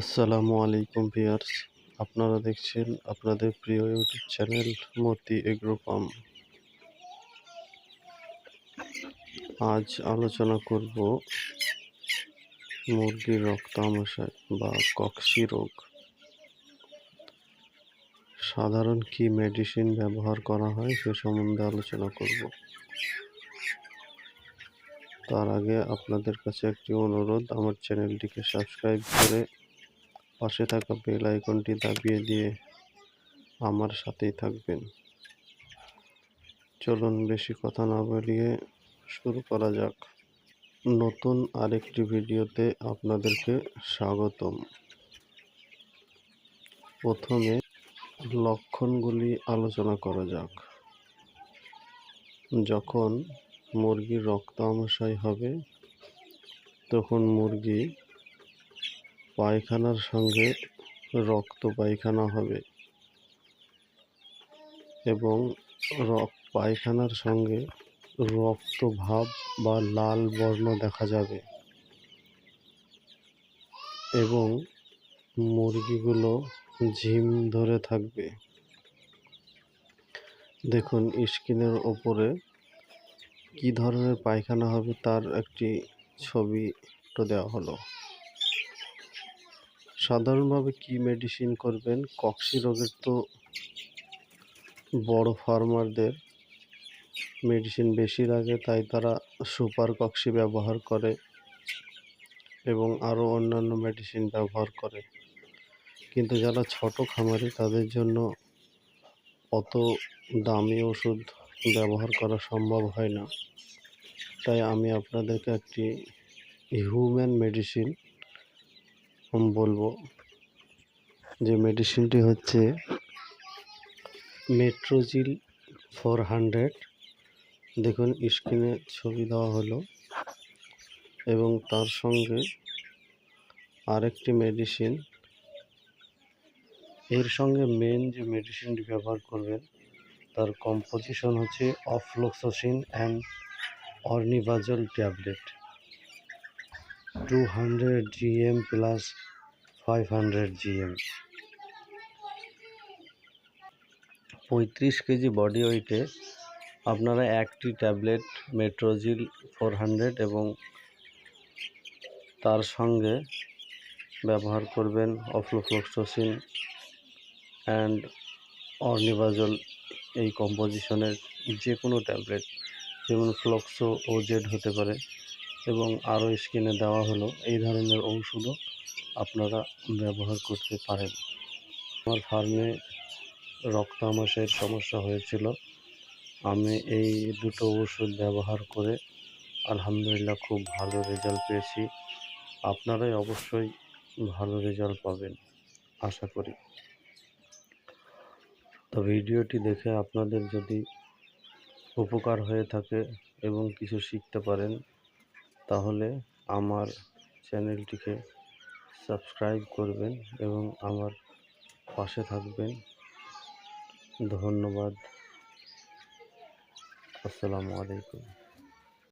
আসসালামু আলাইকুম ভিউয়ার্স। আপনারা দেখছেন আপনাদের প্রিয় YouTube channel Moti agro farm. আজ আলোচনা করব মুরগির রক্তামশায় বা কক্সি রোগ। সাধারণ কি মেডিসিন ব্যবহার করা হয় সে সম্বন্ধে আলোচনা করব। তার আগে আপনাদের কাছে একটি অনুরোধ, আমার চ্যানেলটিকে সাবস্ক্রাইব করে পাশে থাকা বেল আইকনটি দাবিয়ে দিয়ে আমার সাথেই থাকবেন। চলুন বেশি কথা না বলিয়ে শুরু করা যাক। নতুন আরেকটি ভিডিওতে আপনাদেরকে স্বাগতম। প্রথমে লক্ষণগুলি আলোচনা করা যাক। যখন মুরগির রক্ত হবে, তখন মুরগি পায়খানার সঙ্গে রক্ত পায়খানা হবে এবং পায়খানার সঙ্গে রক্ত ভাব বা লাল বর্ণ দেখা যাবে এবং মুরগিগুলো ঝিম ধরে থাকবে। দেখুন, স্কিনের ওপরে কি ধরনের পায়খানা হবে তার একটি ছবি দেওয়া হলো। সাধারণভাবে কি মেডিসিন করবেন? কক্সি রোগের তো বড় ফার্মারদের মেডিসিন বেশি লাগে, তাই তারা সুপার কক্সি ব্যবহার করে এবং আরও অন্যান্য মেডিসিন ব্যবহার করে। কিন্তু যারা ছোট খামারি, তাদের জন্য অত দামি ওষুধ ব্যবহার করা সম্ভব হয় না। তাই আমি আপনাদেরকে একটি হিউম্যান মেডিসিন বলব যে মেডিসিনটি হচ্ছে মেট্রোজিল ফোর হান্ড্রেড দেখুন স্ক্রিনে ছবি দেওয়া হলো এবং তার সঙ্গে আরেকটি মেডিসিন এর সঙ্গে মেন যে মেডিসিনটি ব্যবহার করবেন, তার কম্পোজিশন হচ্ছে ofloxacin and ornidazole tablet two hundred GM plus five hundred GM পঁয়ত্রিশ কেজি বডি ওয়েটে আপনারা একটি ট্যাবলেট মেট্রোজিল ফোর হান্ড্রেড এবং তার সঙ্গে ব্যবহার করবেন অফ্লোফ্লোক্সোসিন অ্যান্ড অর্নিভাজল এই কম্পোজিশনের যে কোনো ট্যাবলেট যেমন ফ্লক্সো ও জেড হতে পারে। এবং আরও স্কিনে দেওয়া হলো, এই ধরনের ঔষধও আপনারা ব্যবহার করতে পারেন। আমার ফার্মে রক্ত আমাশের সমস্যা হয়েছিল। আমি এই দুটো ওষুধ ব্যবহার করে আলহামদুলিল্লাহ খুব ভালো রেজাল্ট পেয়েছি। আপনারাই অবশ্যই ভালো রেজাল্ট পাবেন, আশা করি। তো ভিডিওটি দেখে আপনাদের যদি উপকার হয়ে থাকে এবং কিছু শিখতে পারেন তাহলে আমার চ্যানেলটিকে সাবস্ক্রাইব করবেন এবং আমার পাশে থাকবেন। ধন্যবাদ। আসসালামু আলাইকুম।